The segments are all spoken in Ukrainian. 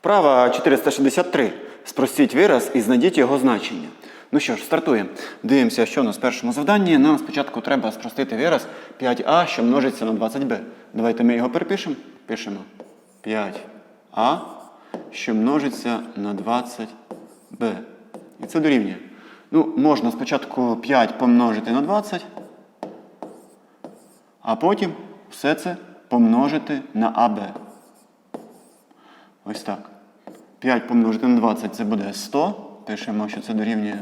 Вправа 463. Спростіть вираз і знайдіть його значення. Ну що ж, стартуємо. Дивимося, що у нас в першому завданні. Нам спочатку треба спростити вираз 5а, що множиться на 20b. Давайте ми його перепишемо. Пишемо 5а, що множиться на 20b. І це дорівнює. Ну, можна спочатку 5 помножити на 20, а потім все це помножити на АБ. Ось так. 5 помножити на 20 це буде 100. Пишемо, що це дорівнює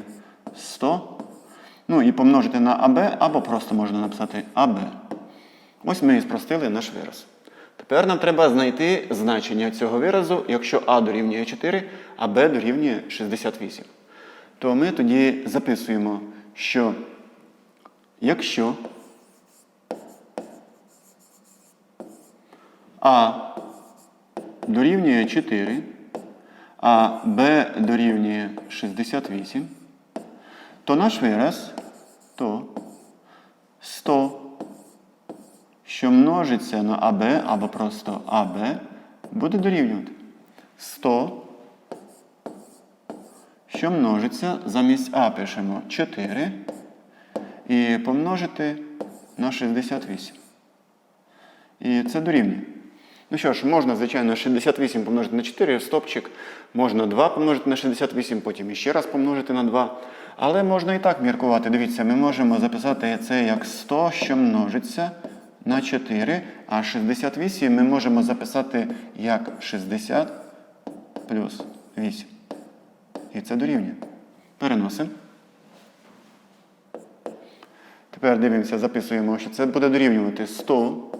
100. Ну і помножити на АБ, або просто можна написати АБ. Ось ми і спростили наш вираз. Тепер нам треба знайти значення цього виразу, якщо А дорівнює 4, а Б дорівнює 68. То ми тоді записуємо, що якщо А дорівнює 4, а b дорівнює 68, то наш вираз то 100, що множиться на АБ або просто АБ, буде дорівнювати 100, що множиться замість А пишемо 4 і помножити на 68. І це дорівнює. Ну що ж, можна, звичайно, 68 помножити на 4 стопчик, можна 2 помножити на 68, потім іще раз помножити на 2. Але можна і так міркувати. Дивіться, ми можемо записати це як 100, що множиться на 4, а 68 ми можемо записати як 60 плюс 8. І це дорівнює. Переносимо. Тепер дивимося, записуємо, що це буде дорівнювати 100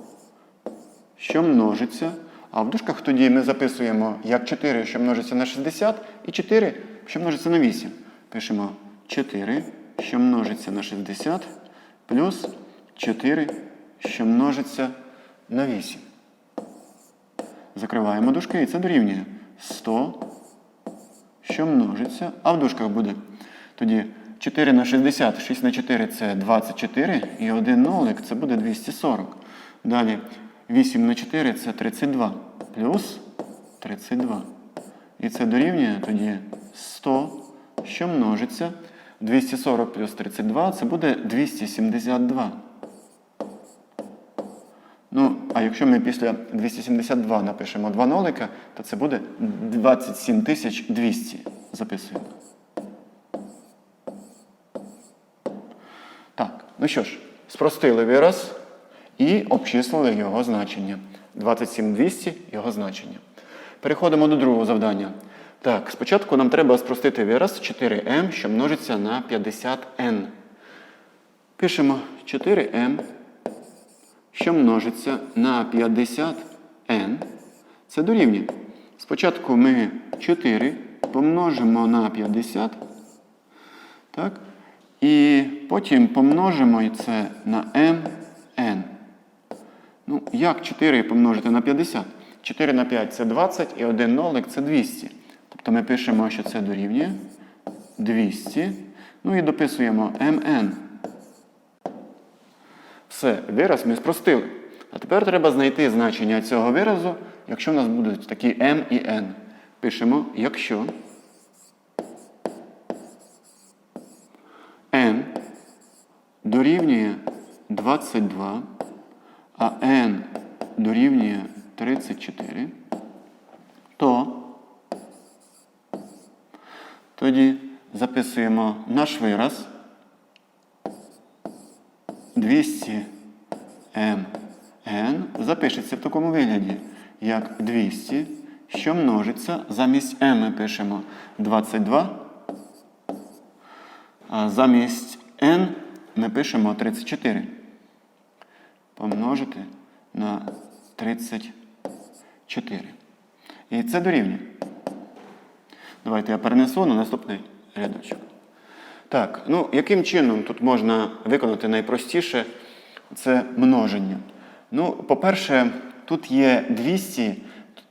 що множиться. А в дужках тоді ми записуємо як 4, що множиться на 60, і 4, що множиться на 8. Пишемо 4, що множиться на 60, плюс 4, що множиться на 8. Закриваємо дужки і це дорівнює 100, що множиться. А в дужках буде тоді 4 на 60, 6 на 4 це 24, і 1 нолик це буде 240. Далі 8 на 4 це 32. Плюс 32. І це дорівнює тоді 100, що множиться. 240 плюс 32 це буде 272. Ну, а якщо ми після 272 напишемо 2 нолика, то це буде 27 200. Записуємо. Так, ну що ж, спростили вираз і обчислили його значення. 27200 його значення. Переходимо до другого завдання. Так, спочатку нам треба спростити вираз 4m, що множиться на 50n. Пишемо 4m, що множиться на 50n. Це дорівнює. Спочатку ми 4 помножимо на 50. Так? І потім помножимо це на mn. Ну, як 4 помножити на 50? 4 на 5 це 20 і 1 нолик це 200. Тобто ми пишемо, що це дорівнює 200. Ну і дописуємо mn. Все, вираз ми спростили. А тепер треба знайти значення цього виразу, якщо в нас будуть такі m і n. Пишемо, якщо n дорівнює 22 а n дорівнює 34, то тоді записуємо наш вираз. 200 mn запишеться в такому вигляді, як 200, що множиться, замість m ми пишемо 22, а замість n ми пишемо 34 помножити на 34. І це дорівнює. Давайте я перенесу на наступний рядочок. Так, ну яким чином тут можна виконати найпростіше це множення? Ну, по-перше, тут є 200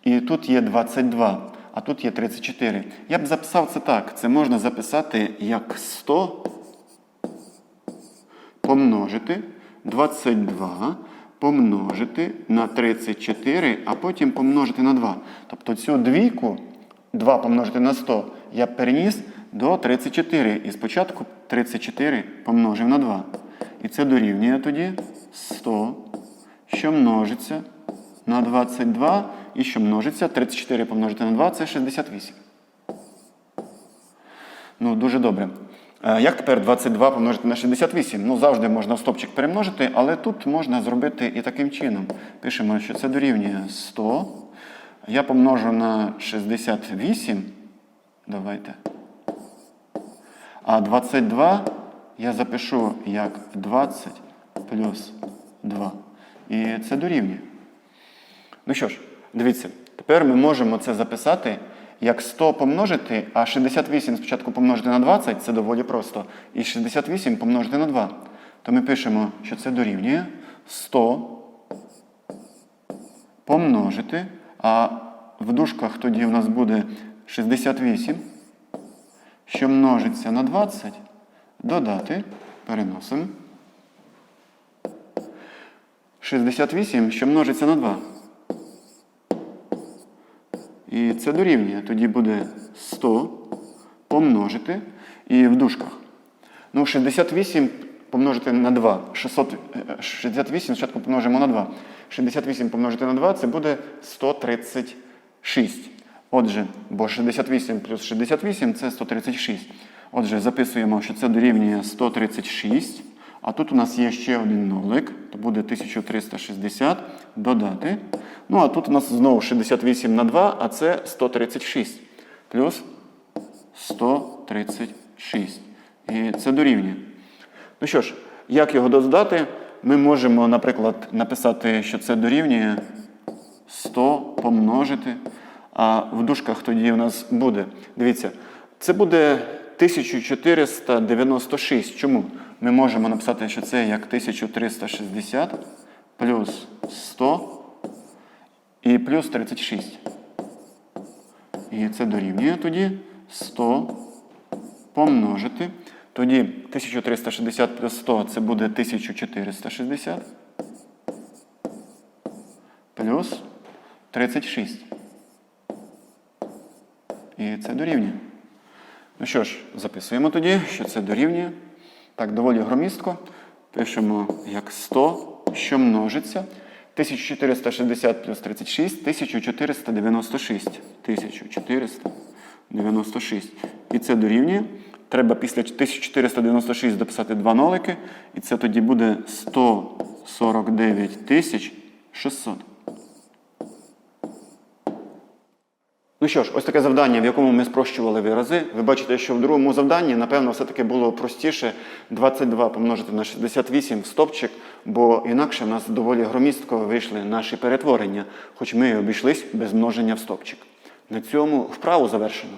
і тут є 22, а тут є 34. Я б записав це так. Це можна записати як 100 помножити 22 помножити на 34, а потім помножити на 2. Тобто цю двійку 2 помножити на 100 я переніс до 34. І спочатку 34 помножив на 2. І це дорівнює тоді 100, що множиться на 22 і що множиться 34 помножити на 2 це 68. Ну, дуже добре. Е, Як тепер 22 помножити на 68? Ну, завжди можна стопчик перемножити, але тут можна зробити і таким чином. Пишемо, що це дорівнює 100. Я помножу на 68. Давайте. А 22 я запишу як 20 плюс 2. І це дорівнює. Ну що ж, дивіться, тепер ми можемо це записати як 100 помножити, а 68 спочатку помножити на 20 це доволі просто. І 68 помножити на 2. То ми пишемо, що це дорівнює 100 помножити, а в дужках тоді у нас буде 68, що множиться на 20, додати, переносимо. 68, що множиться на 2. Це дорівнює. Тоді буде 100 помножити і в дужках. Ну, 68 помножити на 2. 600, е, 68 спочатку помножимо на 2. 68 помножити на 2 це буде 136. Отже, бо 68 плюс 68 це 136. Отже, записуємо, що це дорівнює 136. А тут у нас є ще один нолик, то буде 1360 додати. Ну, а тут у нас знову 68 на 2, а це 136. Плюс 136. І це дорівнює. Ну що ж, як його додати? Ми можемо, наприклад, написати, що це дорівнює 100 помножити. А в дужках тоді у нас буде. Дивіться, це буде 1496. Чому? Ми можемо написати, що це як 1360 плюс 100 і плюс 36. І це дорівнює тоді 100 помножити. Тоді 1360 плюс 100 це буде 1460 плюс 36. І це дорівнює. Ну що ж, записуємо тоді, що це дорівнює. Так, доволі громістко. Пишемо як 100, що множиться. 1460 плюс 36, 1496. 1496. І це дорівнює. Треба після 1496 дописати два нолики. І це тоді буде 149 тисяч 600. Ну що ж, ось таке завдання, в якому ми спрощували вирази. Ви бачите, що в другому завданні, напевно, все-таки було простіше 22 помножити на 68 в стопчик, бо інакше в нас доволі громістко вийшли наші перетворення, хоч ми і обійшлись без множення в стопчик. На цьому вправу завершено.